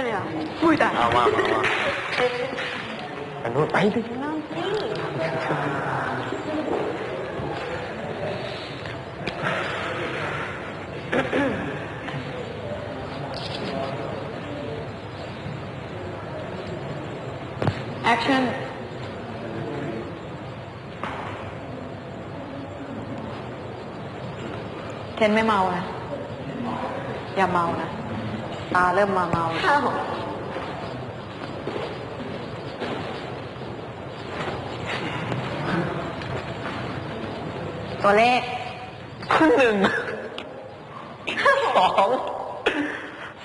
ไปเลยเหรออุ้ยแต่เอามามามาไปนู่นไปดินั่งสิแอคชั่นเคนไม่เมานะ อย่าเมานะ ตาเริ่มมาเมาแล้วตัวเลขหนึ่งสอง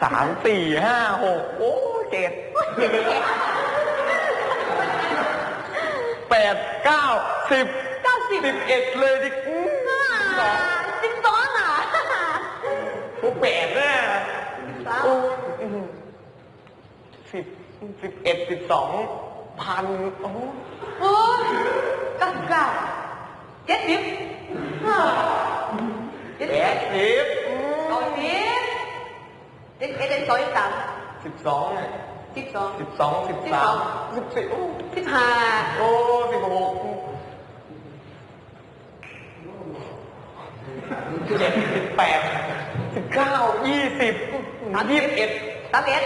สามสี่ห้าหกโอ้เจ็ดแปดเก้าสิบเก้าสิบสิบเอ็ดเลยดิอื้อสอง สิบสองอะ พวกแปดเนี่ย สาม โอ้อื้อหือ สิบเอ็ดสิบสองพันโอ้โอ้ก้าสิบก้าเจ็ดสิบเจ็ดแปสิบดสิบเก้าสิบเจ็ดเอ็ดเจ็ดสองสามสิบสองสิบสองสิบสองสิบสามสิบสี่สิบห้าโอ้สิบหกเจ็ดสิบแปดสิบเก้ายี่สิบยี่สิบเอ็ดสามเอ็ด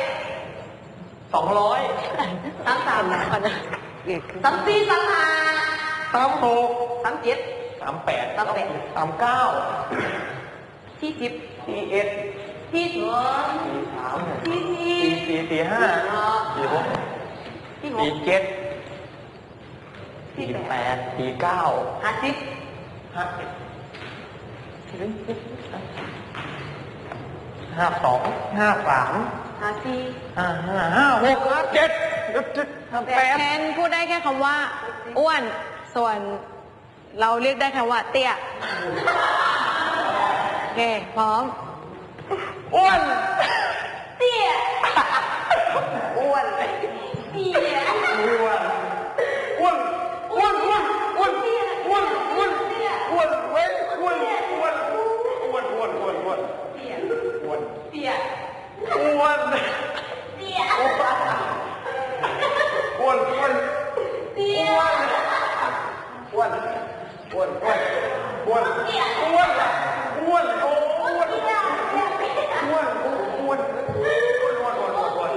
สองร้อยสามสามสามสี่สามห้าสามหกสามเจ็ดสามแปดสามแปดสามเก้าสี่สิบสี่เอ็ดสี่สองสี่สามสี่สี่สี่สี่สี่ห้าสี่หกสี่หสี่กเจ็ดสี่สี่แปแปดดสี่เก้าห้าสิบห้าห้าสองห้าสาม ห้าสี่ห้าห้าห้าหกห้าเจ็ดห้าแต่แปดแคนพูดได้แค่คำว่า อ้วน ส่วนเราเรียกได้คำว่า เตี้ย โอเค พร้อม อ้วน เตี้ย อ้วน เตี้ย อ้วน อ้วน อ้วน อ้วน อ้วน อ้วน อ้วน อ้วน เว้ย อ้วน อ้วน อ้วน อ้วน อ้วน อ้วนเตี้ยอ้วน เตี้ย อ้วน เตี้ย อ้วนอ้วนเตี้ยอ้วนอ้วนอ้วนอ้วนอ้วนอ้วนโอ้อ้วนอ้วนอ้วนอ้วนอ้วนอ้วนอ้วนอ้วนอ้วน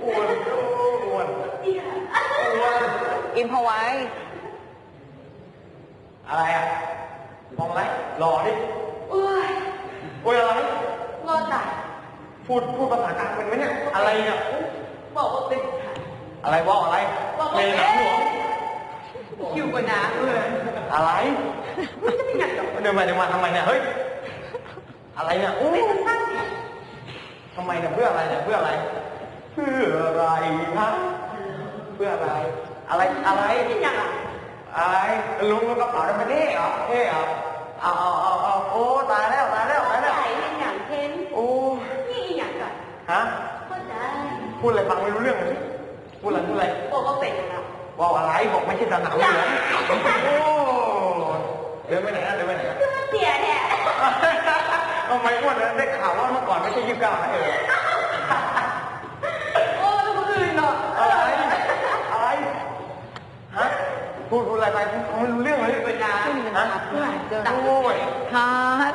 อ้วนอ้วนอินพอไว้ อะไรอะมองอะไรรอดิโอ้ยโอ้ยอะไรรอดตาย พูดพูดภาษากลางเป็นไหมเนี่ย อะไรเนี่ย บอกว่าเป็นอะไรว่าอะไรบอกเลว่ายหนังหัวคิวกว่าน้ำเลยอะไรมันจะไม่หนักหรอกเดินมาเดินมาทำไมเนี่ย เฮ้ย อะไรเนี่ยอู้ไม่ต้องตั้งเนี่ยทำไมเนี่ยเพื่ออะไรเนี่ยเพื่ออะไร เพื่ออะไรฮะเพื่ออะไร อะไร อะไรไม่หนักอะอะไรลุงกระเป๋าทำไมเท่เหรอเท่เหรอเอาเอาเอาเอาโอ้ตายแล้วตายแล้วตายแล้ว ใส่ไม่หนักเทน โอ้ นี่อีหยังก่ อนฮะก็ได้พูดอะไรฟังไม่รู้เรื่องเลยพูดอะไรพูดอะไรบอกว่าเป็นนะว่าอะไรบอกไม่ใช่สนามเหลืองโอ้เดินไปไหนนะเดินไปไหนนะเสียแท้ทำไมอ้วนนะได้ข่าวว่าเมื่อก่อนไม่ใช่ยี่สิบเก้านะเออโอ้ทุกคนอื่นเนาะอะไรอะไรฮะพูดพูดอะไรไปไม่รู้เรื่องเลยเป็นน้ฮะำโอ้ยฮาร์ด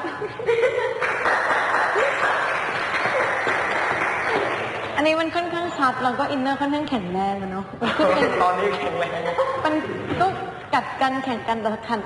นนี้มันค่อนข้างชัดแล้วก็อินเนอร์ค่อนข้างแข็งแรงอะเนาะมันคือเป็นตอนนี้แข็งแรง มันก็กัดกันแข่งกันแต่ขัน